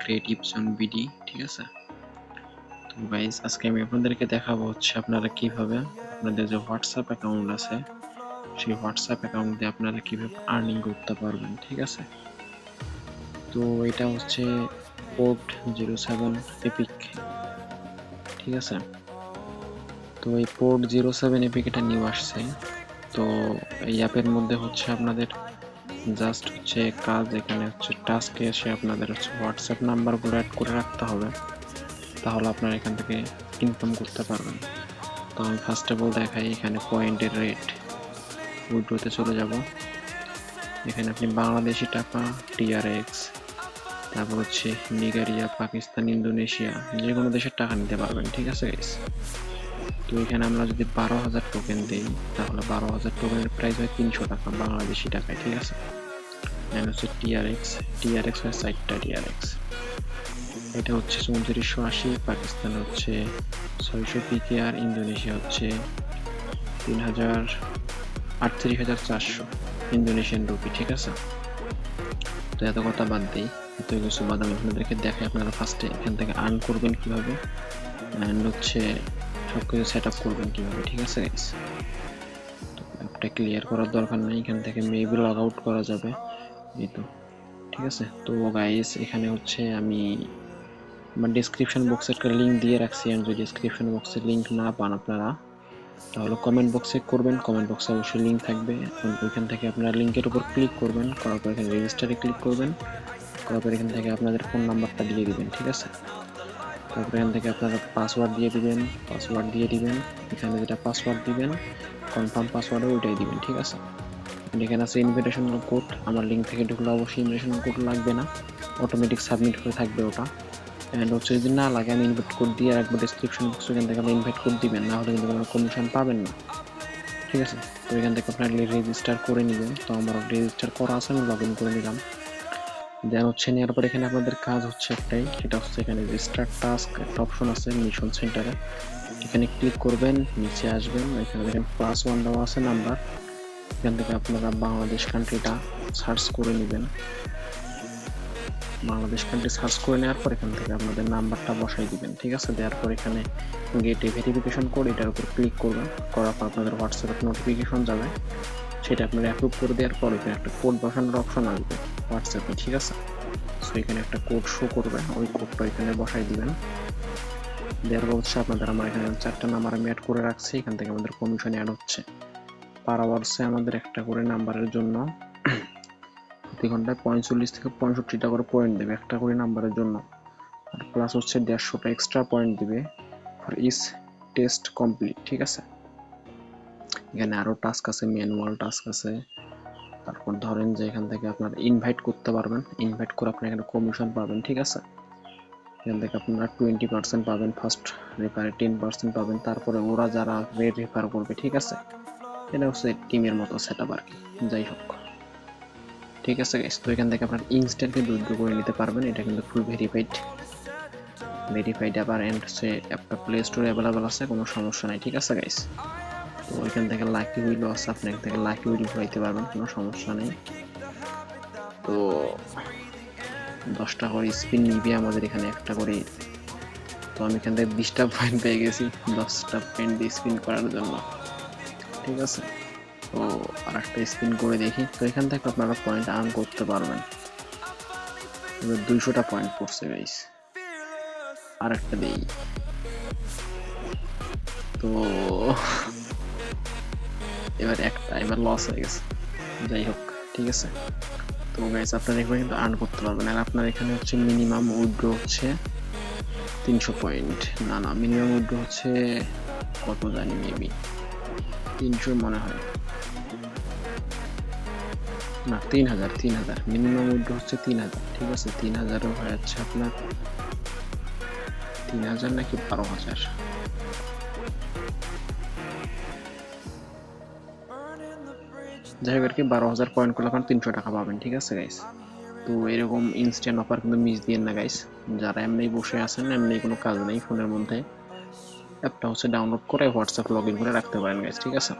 Creative zone BD ঠিক আছে? তো গাইজ আজকে আমি আপনাদেরকে দেখাবো হচ্ছে আপনারা কীভাবে আপনাদের যে হোয়াটসঅ্যাপ অ্যাকাউন্ট আছে, সেই হোয়াটসঅ্যাপ অ্যাকাউন্ট দিয়ে আপনারা কীভাবে আর্নিং করতে পারবেন, ঠিক আছে? তো এটা হচ্ছে পোর্ট জিরো সেভেন এপিক ঠিক আছে? তো এই পোর্ট জিরো সেভেন এপিক এটা নিউ আসছে। তো এই অ্যাপের মধ্যে হচ্ছে আপনাদের জাস্ট হচ্ছে কাজ এখানে হচ্ছে টাস্কে এসে আপনাদের হচ্ছে হোয়াটসঅ্যাপ নাম্বারগুলো অ্যাড করে রাখতে হবে। তাহলে আপনারা এখান থেকে ইনকাম করতে পারবেন। তো আমি ফার্স্ট অফ অল দেখাই এখানে পয়েন্টের রেট উইড্রোতে চলে যাব। এখানে আপনি বাংলাদেশি টাকা টিআরএক্স তারপর হচ্ছে নিগেরিয়া পাকিস্তান, ইন্দোনেশিয়া, যে কোনো দেশের টাকা নিতে পারবেন, ঠিক আছে তো এখানে আমরা যদি বারো হাজার টোকেন দিই, তাহলে বারো হাজার টোকেনের প্রাইস হয় তিনশো টাকা বাংলাদেশি টাকায়, ঠিক আছে? হচ্ছে টিআরএক্স টিআরএক্স হয় সাইটটা টিআরএক্স এটা হচ্ছে চৌত্রিশশো আশি, পাকিস্তান হচ্ছে ছয়শো পিকে আর ইন্দোনেশিয়া হচ্ছে তিন হাজার আটত্রিশ হাজার চারশো, ইন্দোনেশিয়ান রুপি ঠিক আছে? তো এত কথা বাদ দিই, এত কিছু বাদ আমি আপনাদেরকে দেখাই, আপনারা ফার্স্টে এখান থেকে আর্ন করবেন কীভাবে? অ্যান্ড হচ্ছে সব কিছু সেট আপ করবেন কীভাবে, ঠিক আছে? অ্যাপটা ক্লিয়ার করার দরকার নেই, এখান থেকে মেবি লগ আউট করা যাবে। এই তো, ঠিক আছে? তো গাইস এখানে হচ্ছে আমি আমার ডিসক্রিপশন বক্সে একটা লিঙ্ক দিয়ে রাখছি। আর যদি ডিসক্রিপশন বক্সে লিঙ্ক না পান আপনারা, তাহলে কমেন্ট বক্সে করবেন। কমেন্ট বক্সে অবশ্যই লিঙ্ক থাকবে। ওইখান থেকে আপনারা লিঙ্কের উপর ক্লিক করবেন। করার পর এখানে রেজিস্টারে ক্লিক করবেন। করার পর এখান থেকে আপনাদের ফোন নাম্বারটা দিয়ে দিবেন, ঠিক আছে? তারপর এখান থেকে আপনারা পাসওয়ার্ড দিয়ে দিবেন পাসওয়ার্ড দিয়ে দিবেন, এখানে যেটা পাসওয়ার্ড দিবেন কনফার্ম পাসওয়ার্ডও ওইটাই দিবেন, ঠিক আছে? এখানে আছে ইনভিটেশন কোড আমার লিঙ্ক থেকে ঢুকলে অবশ্যই ইনভিটেশন কোড লাগবে না অটোমেটিক সাবমিট হয়ে থাকবে ওটা। অ্যান্ড হচ্ছে যদি না লাগে, আমি ইনভাইট কোড দিয়ে রাখব ডিসক্রিপশন বক্সে এখান থেকে আপনি ইনভাইট কোড দিবেন, না হলে কিন্তু কোনো কমিশন পাবেন না। ঠিক আছে? তো এখান থেকে আপনার রেজিস্টার করে নেবেন। তো আমার রেজিস্টার করা আছে, আমি লগ ইন করে নিলাম। দেন হচ্ছে নেওয়ার পর এখানে আপনাদের কাজ হচ্ছে একটাই, সেটা হচ্ছে এখানে রেজিস্টার টাস্ক একটা অপশন আছে মিশন সেন্টারে এখানে ক্লিক করবেন, নিচে আসবেন, এখানে দেখেন প্লাস ওয়ান দেওয়া আছে নাম্বার এখান থেকে আপনারা বাংলাদেশ কান্ট্রিটা সার্চ করে নেবেন। বাংলাদেশ কান্ট্রি সার্চ করে নেওয়ার পর এখান থেকে আপনাদের নাম্বারটা বসাই দিবেন, ঠিক আছে? দেওয়ার পর এখানে গেটে ভেরিফিকেশন কোড এটার উপর ক্লিক করবেন। করার পর আপনাদের হোয়াটসঅ্যাপে নোটিফিকেশন যাবে। সেটা আপনারা অ্যাপ্রুভ করে দেওয়ার পর এখানে একটা কোড বসানোর অপশন আসবে। হোয়াটসঅ্যাপে, ঠিক আছে? সো এখানে একটা কোড শো করবে ওই কোডটা এখানে বসাই দিবেন। দেওয়ার পর হচ্ছে আপনাদের আমার এখানে চারটা নাম্বার আমি অ্যাড করে রাখছি, এখান থেকে আমাদের কমিশন অ্যাড হচ্ছে। পার আওয়ার্সে আমাদের একটা করে নাম্বারের জন্য প্রতি ঘন্টায় পঁয়তাল্লিশ থেকে পঁয়ষট্টিটা করে পয়েন্ট দেবে একটা করে নাম্বারের জন্য। আর প্লাস হচ্ছে দেড়শোটা এক্সট্রা পয়েন্ট দেবে ফর ইস টেস্ট কমপ্লিট ঠিক আছে? এখানে আরও টাস্ক আছে ম্যানুয়াল টাস্ক আছে তারপর ধরেন যে এখান থেকে আপনারা ইনভাইট করতে পারবেন ইনভাইট করে আপনি এখানে কমিশন পাবেন, ঠিক আছে? এখান থেকে আপনারা টোয়েন্টি পার্সেন্ট পাবেন ফার্স্ট রেফারে টেন পার্সেন্ট পাবেন, তারপরে ওরা যারা রেড রেফার করবে, ঠিক আছে? এটা হচ্ছে টিমের মতো সেট আপ আর কি, যাই হোক। ঠিক আছে গাইস তো এখান থেকে আপনার ইনস্ট্যান্টলি উইথড্র করে নিতে পারবেন, এটা কিন্তু ফুল ভেরিফাইড ভেরিফাইড আবার এন্ড হচ্ছে অ্যাপটা প্লে স্টোরে অ্যাভেলেবেল আছে, কোনো সমস্যা নাই, ঠিক আছে গাইস ওইখান থেকে লাকি উইলও আছে আপনি এখান থেকে লাকি উইল পাইতে পারবেন, কোনো সমস্যা নেই। তো দশটা করে স্পিন নিবে আমাদের এখানে একটা করে তো আমি এখান থেকে বিশটা পয়েন্ট পেয়ে গেছি, দশটা পয়েন্ট দিয়ে স্পিন করার জন্য। ঠিক আছে? তো আর একটা স্পিন করে দেখি। তো এখান থেকে আপনারা পয়েন্ট আর্ন করতে পারবেন। দুইশোটা পয়েন্ট পড়ছে গাইস আর একটা দেই। তো এবার একটা, এবার লস হয়ে গেছে। যাই হোক, ঠিক আছে? তো গাইস আপনারা এখানে কিন্তু আর্ন করতে পারবেন। আর আপনার এখানে হচ্ছে মিনিমাম উইড্রো হচ্ছে তিনশো পয়েন্ট না না মিনিমাম উইড্রো হচ্ছে কত জানি মেবি তিনশো মনে হয়। না, তিন হাজার তিন হাজার। মিনিমাম উইড্রো হচ্ছে তিন হাজার, ঠিক আছে? তিন হাজারও হয়ে যাচ্ছে আপনার তিন হাজার নাকি বারো হাজার। যাই হোক আর কি, বারো হাজার পয়েন্ট করলে আপনার তিনশো টাকা পাবেন, ঠিক আছে গাইস তো এরকম ইনস্ট্যান্ট অফার কিন্তু মিস দিয়েন না গাইস যারা এমনি বসে আছেন, এমনি কোনো কাজ নেই ফোনের মধ্যে অ্যাপটা হচ্ছে ডাউনলোড করে হোয়াটসঅ্যাপ লগ ইন করে রাখতে পারেন গাইস ঠিক আছে?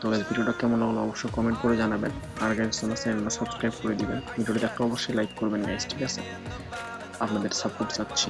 তো গাইস ভিডিওটা কেমন হলো অবশ্যই কমেন্ট করে জানাবেন। আর গাইস আমার চ্যানেলটা সাবস্ক্রাইব করে দিবেন। ভিডিওটা দেখতে অবশ্যই লাইক করবেন গাইস ঠিক আছে? আপনাদের সাপোর্ট চাচ্ছি।